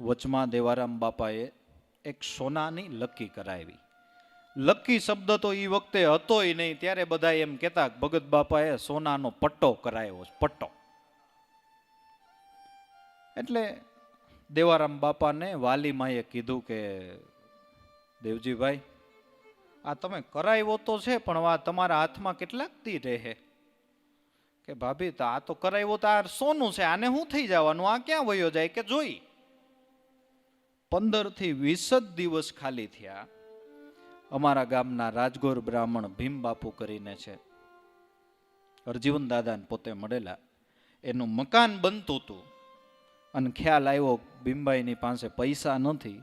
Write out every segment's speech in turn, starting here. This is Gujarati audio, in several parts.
વચમાં દેવારામ બાપાએ એક સોનાની લકી કરાવી. લકી શબ્દ તો એ વખતે હતોય નહીં, ત્યારે બધા એમ કહેતા ભગત બાપાએ સોનાનો પટ્ટો કરાયો પટ્ટો. એટલે દેવારામ બાપાને વાલીમાએ કીધું કે, દેવજીભાઈ, આ તમે કરાવ્યો તો છે, પણ આ તમારા હાથમાં કેટલાક દી રહે. કે ભાભી, તો આ તો કરાવ્યો તો આ સોનું છે, આને શું થઈ જવાનું? આ ક્યાં વયો જાય? કે જોઈ? પંદરથી વીસ જ દિવસ ખાલી થયા અમારા ગામના રાજગોર બ્રાહ્મણ ભીમ બાપુ કરીને છે. અરજીવન દાદાને પોતે મળેલા. એનું મકાન બનતું હતું. અને ખ્યાલ આવ્યો ભીમબાઈની પાસે પૈસા નથી.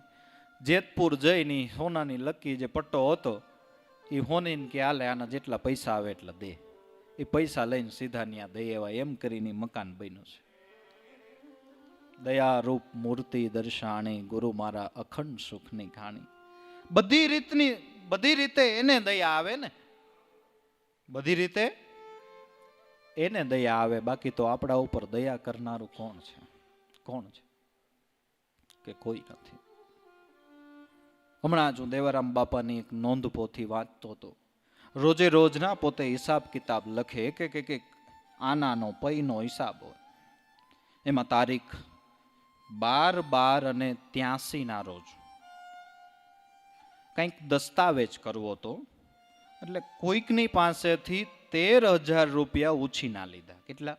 જેતપુર જઈની સોનાની લકી જે પટ્ટો હતો, એ હોનીને કે હાલે આના જેટલા પૈસા આવે એટલા દે. એ પૈસા લઈને સીધા ત્યાં દઈ એવા એમ કરીને મકાન બન્યું છે. દયારૂપ મૂર્તિ દર્શાણી ગુરુ મારા અખંડ સુખની ખાણી બધી રીતની બધી રીતે એને દયા આવે ને? બધી રીતે? એને દયા આવે બાકી તો આપણા ઉપર દયા કરનારું કોણ છે? કોણ છે? કે કોઈ નથી. હમણાં જ હું દેવારામ બાપાની એક નોંધ પોથી વાંચતો હતો. રોજે રોજના પોતે હિસાબ કિતાબ લખે કે કે કે આનાનો પૈનો હિસાબ હોય. એમાં તારીખ બાર બાર અને ત્યાસીના રોજ. કંઈક દસ્તાવેજ કરવો હતો. એટલે કોઈકની પાસેથી તેર હજાર રૂપિયા ઉછીના લીધા. કેટલા?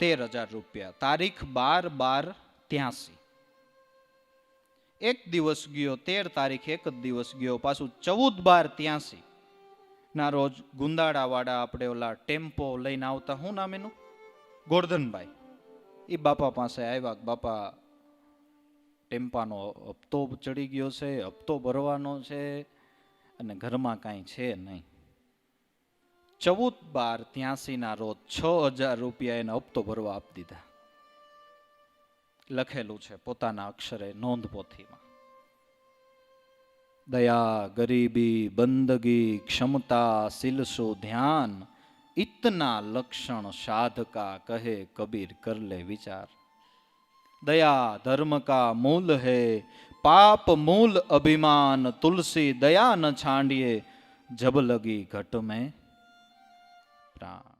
તેર હજાર રૂપિયા. તારીખ બાર બાર ત્યાસી. એક દિવસ ગયો, તેર તારીખ એક જ દિવસ ગયો, પાછું ચૌદ બાર ત્યાસી. ના રોજ ગુંદાળાવાળા આપણે ઓલા ટેમ્પો લઈને આવતા. શું નામ એનું? ગોરધનભાઈ. એ બાપા પાસે આવ્યા બાપા, ટેમ્પાનો હપ્તો ચડી ગયો છે, હપ્તો ભરવાનો છે અને ઘરમાં કાંઈ છે નહીં. ચૌદ બાર ત્યાસીના રોજ છ હજાર રૂપિયા એને હપ્તો ભરવા આપી દીધા. લખેલું છે પોતાના અક્ષરે નોંધ પોથીમાં દયા, ગરીબી, બંદગી, ક્ષમતા સિલસુ ધ્યાન ઇતના લક્ષણ સાધકા કહે કબીર કર લે વિચાર. દયા ધર્મ કા મૂલ હે, પાપ મૂલ અભિમાન તુલસી દયા ન છાંડીએ જબ લગી ઘટ મેં પ્રાણ.